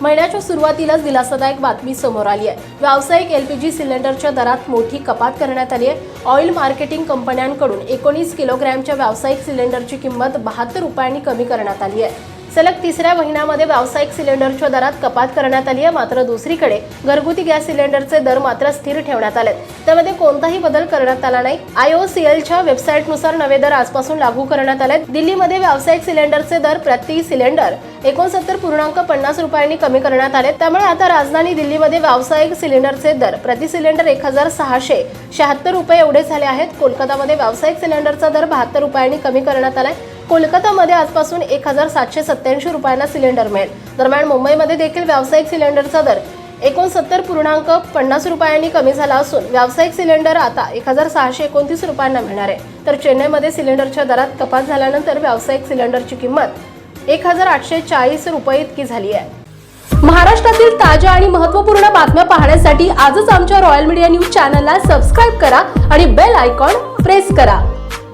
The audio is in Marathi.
महिन्याच्या सुरुवातीलाच दिलासादायक बातमी समोर आली आहे. व्यावसायिक एलपीजी सिलेंडरच्या दरात मोठी कपात करण्यात आली आहे. ऑइल मार्केटिंग कंपन्यांकडून एकोणीस किलोग्रॅमच्या व्यावसायिक सिलेंडरची किंमत बहात्तर रुपयांनी कमी करण्यात आली आहे. सलग तिसऱ्या महिन्यामध्ये व्यावसायिक सिलेंडरच्या दरात कपात करण्यात आली आहे. मात्र दुसरीकडे घरगुती गॅस सिलेंडरचे दर मात्र स्थिर ठेवण्यात आले त्यामध्ये कोणताही बदल करण्यात आला नाही. आयओसीएलच्या वेबसाईटनुसार नवे दर आजपासून लागू करण्यात आले दिल्लीमध्ये व्यावसायिक सिलेंडरचे दर प्रति सिलेंडर एकोणसत्तर पूर्णांक पन्नास रुपयांनी कमी करण्यात आले. त्यामुळे आता राजधानी दिल्लीमध्ये व्यावसायिक सिलेंडरचे दर. प्रति सिलेंडर एक हजार सहाशे शहात्तर रुपये एवढे झाले आहेत. कोलकातामध्ये व्यावसायिक सिलेंडरचा दर बहात्तर रुपयांनी कमी करण्यात आलाय. कोलकातामध्ये आजपासून एक हजार सातशे सत्याऐंशी रुपयांना सिलेंडर मिळेल. दरम्यान मुंबईमध्ये देखील व्यावसायिक सिलेंडरचा दर एकोणसत्तर पूर्णांक पन्नास रुपयांनी कमी झाला असून व्यावसायिक सिलेंडर आता एक हजार सहाशे एकोणतीस रुपयांना मिळणार आहे. तर चेन्नईमध्ये सिलेंडरच्या दरात कपात झाल्यानंतर व्यावसायिक सिलेंडरची किंमत एक हजार आठशे चाळीस रुपये इतकी झाली आहे. महाराष्ट्रातील ताज्या आणि महत्त्वपूर्ण बातम्या पाहण्यासाठी आजच आमच्या रॉयल मीडिया न्यूज चॅनलला सबस्क्राईब करा आणि बेल आयकॉन प्रेस करा.